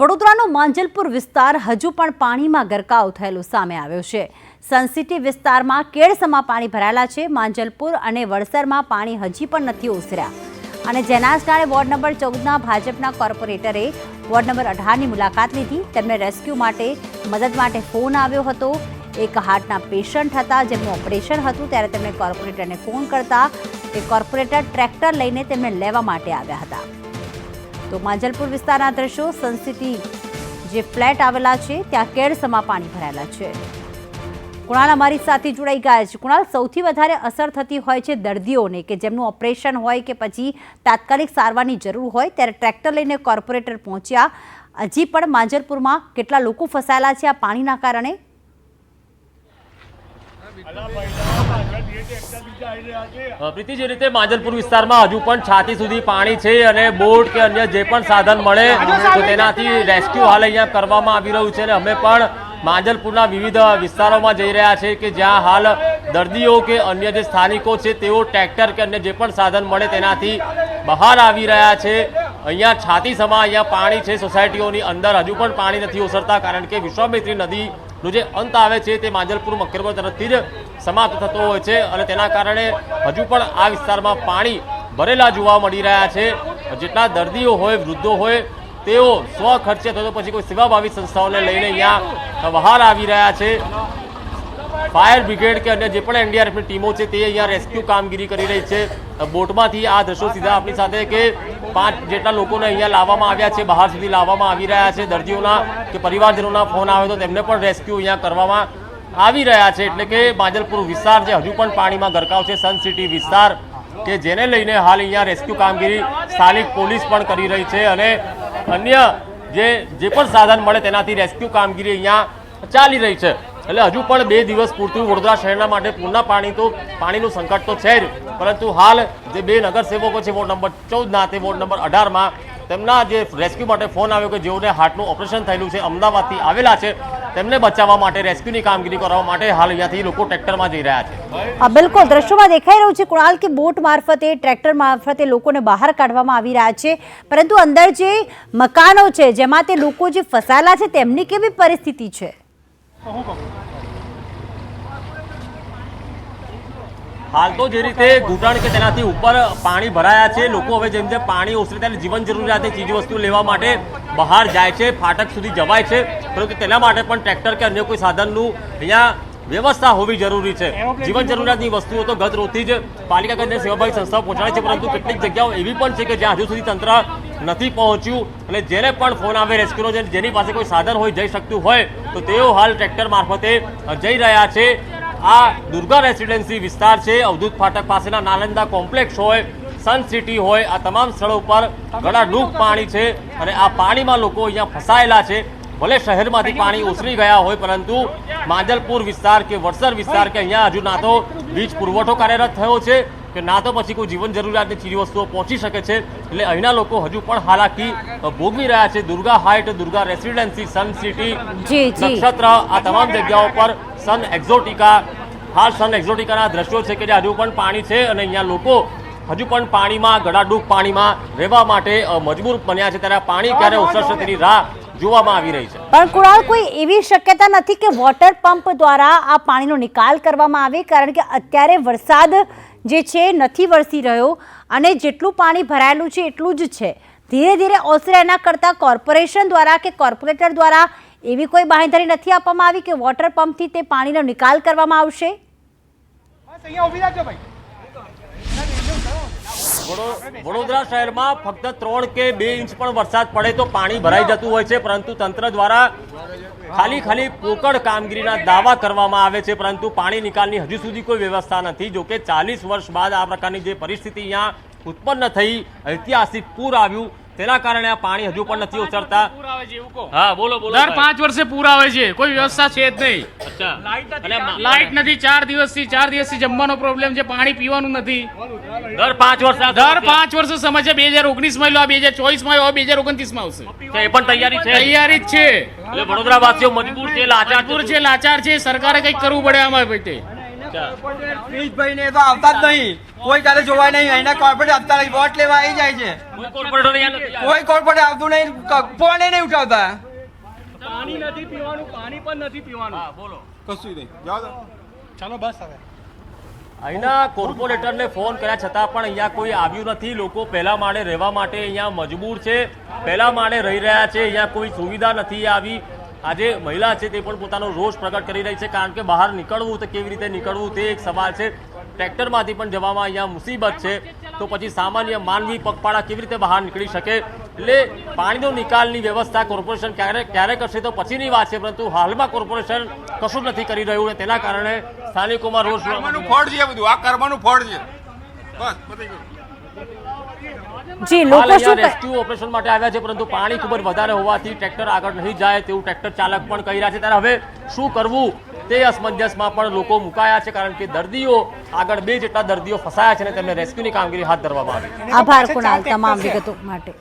વડોદરાનો માંજલપુર વિસ્તાર હજુ પણ પાણીમાં ગરકાવ થયેલો સામે આવ્યો છે. સનસિટી વિસ્તારમાં કેળસમાં પાણી ભરાયેલા છે. માંજલપુર અને વડસરમાં પાણી હજી પણ નથી ઓસર્યા. અને જેના કારણે વોર્ડ નંબર ચૌદના ભાજપના કોર્પોરેટરે વોર્ડ નંબર અઢારની મુલાકાત લીધી. તેમને રેસ્ક્યુ માટે મદદ માટે ફોન આવ્યો હતો. એક હાર્ટના પેશન્ટ હતા. જેમનું ઓપરેશન હતું ત્યારે તેમણે કોર્પોરેટરને ફોન કરતા એ કોર્પોરેટર ટ્રેક્ટર લઈને તેમને લેવા માટે આવ્યા હતા. તો માંજલપુર વિસ્તારના દ્રશ્યો સનસિટી જે ફ્લેટ આવેલા છે, ત્યાં કેળસમાં પાણી ભરાયેલા છે. કુણાલ અમારી સાથે જોડાઈ ગયા છે. કુણાલ, સૌથી વધારે અસર થતી હોય છે દર્દીઓને કે જેમનું ઓપરેશન હોય કે પછી તાત્કાલિક સારવારની જરૂર હોય ત્યારે ટ્રેક્ટર લઈને કોર્પોરેટર પહોંચ્યા. હજી પણ માંજરપુરમાં કેટલા લોકો ફસાયેલા છે આ પાણીના કારણે? પ્રીતિ રીતે માંજલપુર વિસ્તારમાં હજુ પણ છાતી સુધી પાણી છે અને બોટ કે અન્ય જે પણ સાધન મળે, તો તેનાથી રેસ્ક્યુ હાલ અહીંયા કરવામાં આવી રહ્યું છે અને અમે પણ માંજલપુરના વિવિધ વિસ્તારોમાં જઈ રહ્યા છે કે જ્યાં હાલ દર્દીઓ કે અન્ય જે સ્થાનિકો છે, તેઓ ટ્રેક્ટર કે અન્ય જે પણ સાધન મળે તેનાથી બહાર આવી રહ્યા છે. અહીંયા છાતી સમા અહીંયા પાણી છે, સોસાયટીઓની અંદર હજુ પણ પાણી નથી ઓસરતા, કારણ કે વિશ્વામિત્રી નદીનો જે અંત આવે છે તે માંજલપુર મકરબર તરફથી જ સમાપ્ત થતો હોય છે અને તેના કારણે હજુ પણ આ વિસ્તારમાં પાણી ભરેલા જોવા મળી રહ્યા છે. જેટલા દર્દીઓ હોય, વૃદ્ધો હોય, તેઓ સ્વ ખર્ચે તો પછી કોઈ સેવાભાવી સંસ્થાઓને લઈને અહીંયા બહાર આવી રહ્યા છે. ફાયર બ્રિગેડ કે અન્ય જે પણ એનડીઆરએફની ટીમો છે, તે અહીંયા રેસ્ક્યુ કામગીરી કરી રહી છે. બોટમાંથી આ દ્રશ્યો સીધા આપણી સાથે કે પાંચ જેટલા લોકોને અહીંયા લાવવામાં આવ્યા છે, બહાર સુધી લાવવામાં આવી રહ્યા છે. દર્દીઓના કે પરિવારજનોના ફોન આવે તો તેમને પણ રેસ્ક્યુ અહીંયા કરવામાં આવી રહ્યા છે. એટલે કે માજલપુર વિસ્તાર જે હજુ પણ પાણીમાં ગરકાવ છે. સન સિટી વિસ્તાર કે જેને લઈને હાલ અહીંયા રેસ્ક્યુ કામગીરી સ્થાનિક પોલીસ પણ કરી રહી છે અને અન્ય જે જે પણ સાધન મળે તેનાથી રેસ્ક્યુ કામગીરી અહીંયા ચાલી રહી છે. એટલે હજુ પણ બે દિવસ પૂરતું વડોદરા શહેરના માટે પૂરના પાણી તો પાણીનું સંકટ તો છે જ. પરંતુ હાલ જે બે નગરસેવકો છે વોર્ડ નંબર ચૌદના તે વોર્ડ નંબર અઢારમાં તેમના જે રેસ્ક્યુ માટે ફોન આવ્યો કે જેઓને હાર્ટનું ઓપરેશન થયેલું છે અમદાવાદથી આવેલા છે તેમને બચાવવા માટે રેસ્ક્યુની કામગીરી કરવા માટે હાલ અહીંયાથી લોકો ટ્રેક્ટરમાં જઈ રહ્યા છે. આ બિલકુલ દ્રશ્યોમાં દેખાઈ રહ્યું છે કુણાલ કે બોટ મારફતે ટ્રેક્ટર મારફતે લોકોને બહાર કાઢવામાં આવી રહ્યા છે. પરંતુ અંદર જે મકાનો છે જેમાં તે લોકો જે ફસાયેલા છે તેમની કેવી પરિસ્થિતિ છે? હાલ તો જે રીતે ઘૂંટણ કે તેનાથી ઉપર પાણી ભરાયા છે લોકો હવે જેમ જેમ પાણી ઓસરે ત્યારે જીવન જરૂરિયાતની ચીજવસ્તુ લેવા માટે બહાર જાય છે ફાટક સુધી જવાય છે પરંતુ તેના માટે પણ ટ્રેક્ટર કે અન્ય કોઈ સાધનનું અહીંયા વ્યવસ્થા હોવી જરૂરી છે. જીવન જરૂરિયાતની વસ્તુઓ તો ગત રોજથી જ પાલિકા કે સેવાભાઈ સેવાભાવી સંસ્થાઓ પહોંચાડે છે પરંતુ કેટલીક જગ્યાઓ એવી પણ છે કે જ્યાં હજુ સુધી તંત્ર નથી પહોંચ્યું અને જેને પણ ફોન આવે રેસ્ક્યુનો જેની પાસે કોઈ સાધન હોય જઈ શકતું હોય તો તેઓ હાલ ટ્રેક્ટર મારફતે જઈ રહ્યા છે. આ દુર્ગા રેસિડેન્સી વિસ્તાર છે. અવધૂત ફાટક પાસેના નાલંદા કોમ્પ્લેક્સ હોય સન સિટી હોય આ તમામ સ્થળો ઉપર ઘણા ડૂબ પાણી છે અને આ પાણીમાં લોકો અહીંયા ફસાયેલા છે. ભલે શહેરમાંથી પાણી ઓસરી ગયા હોય પરંતુ માંજલપુર વિસ્તાર કે વડસર વિસ્તાર કે અહીંયા હજુ ના તો વીજ પુરવઠો કાર્યરત થયો છે. કે ના તો પછી કોઈ જીવન જરૂરિયાતની ચીજવસ્તુઓ પહોંચી શકે છે. એટલે અહીંના લોકો હજુ પણ હાલાકી ભોગવી રહ્યા છે. Durga Height Durga Residency Sun City Nakshatra આ તમામ જગ્યાઓ પર સન એક્ઝોટિકા હાલ સન એક્ઝોટિકાના દ્રશ્યો છે કે જે હજુ પણ પાણી છે અને અહીંયા લોકો હજુ પણ પાણીમાં ગળાડૂબ પાણીમાં રહેવા માટે મજબૂર બન્યા છે. ત્યારે પાણી ક્યારે ઓસરશે તેની રાહ જોવામાં આવી રહી છે. પણ કુણાલ કોઈ એવી શક્યતા નથી કે વોટર પંપ દ્વારા આ પાણીનો નિકાલ કરવામાં આવે? કારણ કે અત્યારે વરસાદ જે છે નથી વરસી રહ્યો અને જેટલું પાણી ભરાયેલું છે એટલું જ છે. ધીરે ધીરે ઓસરે એના કરતાં કોર્પોરેશન દ્વારા કે કોર્પોરેટર દ્વારા એવી કોઈ બાંહેધરી નથી આપવામાં આવી કે વોટર પંપથી તે પાણીનો નિકાલ કરવામાં આવશે? વડોદરા શહેરમાં ફક્ત ત્રણ કે બે ઇંચ પણ વરસાદ પડે તો પાણી ભરાઈ જતું હોય છે પરંતુ તંત્ર દ્વારા ખાલી ખાલી પોકળ કામગીરીના દાવા કરવામાં આવે છે, પરંતુ પાણી નિકાલની હજુ સુધી કોઈ વ્યવસ્થા નથી. જોકે ચાલીસ વર્ષ બાદ આ પ્રકારની જે પરિસ્થિતિ અહીંયા ઉત્પન્ન થઈ, ઐતિહાસિક પૂર આવ્યું, તેના કારણે આ પાણી હજુ પણ નથી પૂર આવે છે એવું કહો. હા બોલો બોલો દર પાંચ વર્ષે પૂર આવે છે કોઈ વ્યવસ્થા છે જ નહીં. અચ્છા. લાઈટ નથી ચાર દિવસથી ચાર દિવસથી જમવાનો પ્રોબ્લેમ છે પાણી પીવાનું નથી. દર પાંચ વર્ષ દર પાંચ વર્ષે બે હજાર ઓગણીસમાં બે હજાર ચોવીસમાં આવ્યો બે હજાર ઓગણત્રીસમાં આવશે એ પણ તૈયારી છે? તૈયારી જ છે. એટલે વડોદરા વાસીઓ મજબૂર છે લાચાર છે? લાચાર છે સરકારે કંઈક કરવું પડે આમાં ભાઈ પીજભાઈ ને તો આવતા જ નહીં. કોઈ કાલે જોવાય નહીં. અહીંના કોર્પોરેટ આવતા નહીં. વોટ લેવા આવી જાય છે. કોઈ નથી. કોર્પોરેટ આવતું નહીં. ફોને નહીં ઉઠાવતા. હા, બોલો. કશું નહીં. જાઓ ચાલો બસ હવે. અહીંના કોર્પોરેટરને ફોન કર્યા છતાં પણ અહીંયા કોઈ આવ્યું નથી. લોકો પહેલા માળે રહેવા માટે અહીંયા મજબૂર છે. પહેલા માળે રહી રહ્યા છે. અહીંયા કોઈ સુવિધા નથી આવી. આજે મહિલા છે તે પણ પોતાનો રોષ પ્રગટ કરી રહી છે, કારણ કે બહાર નીકળવું તો કેવી રીતે નીકળવું તે એક સવાલ છે. ટ્રેક્ટરમાંથી પણ જવામાં અહીંયા મુસીબત છે. તો પછી સામાન્ય માનવી પગપાળા કેવી રીતે બહાર નીકળી શકે? એટલે પાણીનો નિકાલની વ્યવસ્થા કોર્પોરેશન ક્યારે ક્યારે કરશે તો પછીની વાત છે, પરંતુ હાલમાં કોર્પોરેશન કશું નથી કરી રહ્યું અને તેના કારણે સ્થાનિકોમાં રોષ કર્મનું. ફળ છે બધું, આ કર્મનું ફળ છે. બસ જી લોકો શું રેસ્ક્યુ ઓપરેશન માટે આવ્યા છે પરંતુ પાણી ખૂબ જ વધારે હોવાથી ટ્રેક્ટર આગળ નહીં જાય તેવું ટ્રેક્ટર ચાલક પણ કહી રહ્યા છે. ત્યારે હવે શું કરવું તે અસમંજસમાં પણ લોકો મુકાયા છે કારણ કે દર્દીઓ આગળ બે જેટલા દર્દીઓ ફસાયા છે અને તેમને રેસ્ક્યુની કામગીરી હાથ ધરવામાં આવી. આભાર કુણાલ તમામ વિગતો માટે.